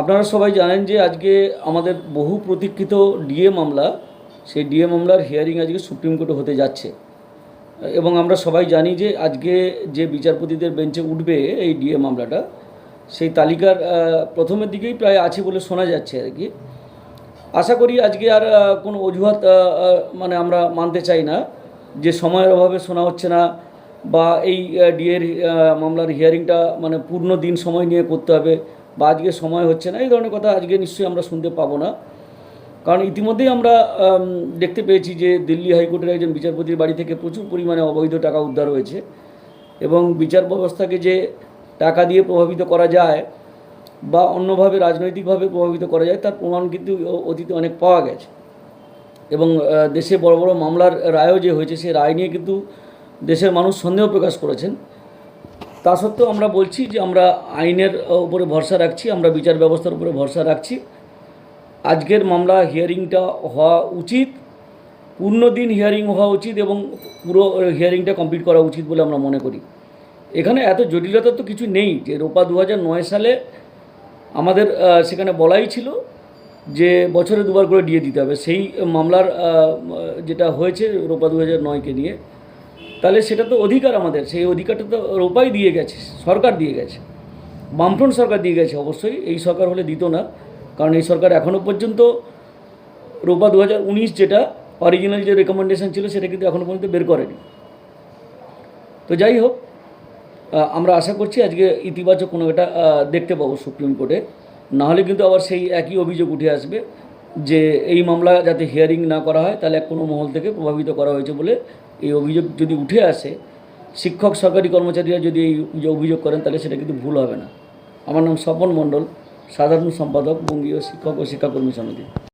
আপনারা সবাই জানেন যে আজকে আমাদের বহু প্রতীক্ষিত ডিএ মামলা, সেই ডিএ মামলার হিয়ারিং আজকে সুপ্রিম কোর্টে হতে যাচ্ছে। এবং আমরা সবাই জানি যে আজকে যে বিচারপতিদের বেঞ্চে উঠবে এই ডিএ মামলাটা, সেই তালিকার প্রথমের দিকেই প্রায় আছে বলে শোনা যাচ্ছে আর কি। আশা করি আজকে আর কোনো অজুহাত মানে আমরা মানতে চাই না, যে সময়ের অভাবে শোনা হচ্ছে না, বা এই ডিএর মামলার হিয়ারিংটা মানে পূর্ণ দিন সময় নিয়ে করতে হবে। বা আজকে সময় হচ্ছে না, এই ধরনের কথা আজকে নিশ্চয়ই আমরা শুনতে পাবো না। কারণ ইতিমধ্যেই আমরা দেখতে পেয়েছি যে দিল্লি হাইকোর্টের একজন বিচারপতির বাড়ি থেকে প্রচুর পরিমাণে অবৈধ টাকা উদ্ধার হয়েছে এবং বিচার ব্যবস্থাকে যে টাকা দিয়ে প্রভাবিত করা যায় বা অন্যভাবে রাজনৈতিকভাবে প্রভাবিত করা যায়, তার প্রমাণ কিন্তু অতীতে অনেক পাওয়া গেছে। এবং দেশে বড় বড় মামলার রায়ও যে হয়েছে সেই রায় নিয়ে কিন্তু দেশের মানুষ সন্দেহ প্রকাশ করেছেন। তা সত্ত্বেও আমরা বলছি যে আমরা আইনের উপরে ভরসা রাখছি, আমরা বিচার ব্যবস্থার উপরে ভরসা রাখছি। আজকের মামলা হিয়ারিংটা হওয়া উচিত পূর্ণ দিন হিয়ারিং হওয়া উচিত এবং পুরো হিয়ারিংটা কমপ্লিট করা উচিত বলে আমরা মনে করি। এখানে এত জটিলতা তো কিছু নেই যে রোপা দু সালে আমাদের সেখানে বলাই ছিল যে বছরে দুবার করে দিয়ে দিতে হবে। সেই মামলার যেটা হয়েছে রোপা দু হাজার নয়কে নিয়ে তাহলে সেটা তো অধিকার আমাদের, সেই অধিকারটা তো রোপাই দিয়ে গেছে, সরকার দিয়ে গেছে। বামফ্রন্ট সরকার দিয়ে গেছে, অবশ্যই এই সরকার হলে দিত না, কারণ এই সরকার এখনও পর্যন্ত রোপা দু হাজার উনিশ যেটা অরিজিনাল যে রেকমেন্ডেশন ছিল সেটা কিন্তু এখনও পর্যন্ত বের করেনি। তো যাই হোক আমরা আশা করছি আজকে ইতিবাচক কোনো একটা দেখতে পাবো সুপ্রিম কোর্টে, নাহলে কিন্তু আবার সেই একই অভিযোগ উঠে আসবে যে এই মামলা যাতে হিয়ারিং না করা হয়, তাহলে কোনো মহল থেকে প্রভাবিত করা হয়েছে বলে এই অভিযোগ যদি উঠে আসে, শিক্ষক, সরকারি কর্মচারীরা যদি এই যে অভিযোগ করেন, তাহলে সেটা কিন্তু ভুল হবে না। আমার নাম স্বপন মণ্ডল, সাধারণ সম্পাদক, বঙ্গীয় শিক্ষক ও শিক্ষাকর্মী সমিতি।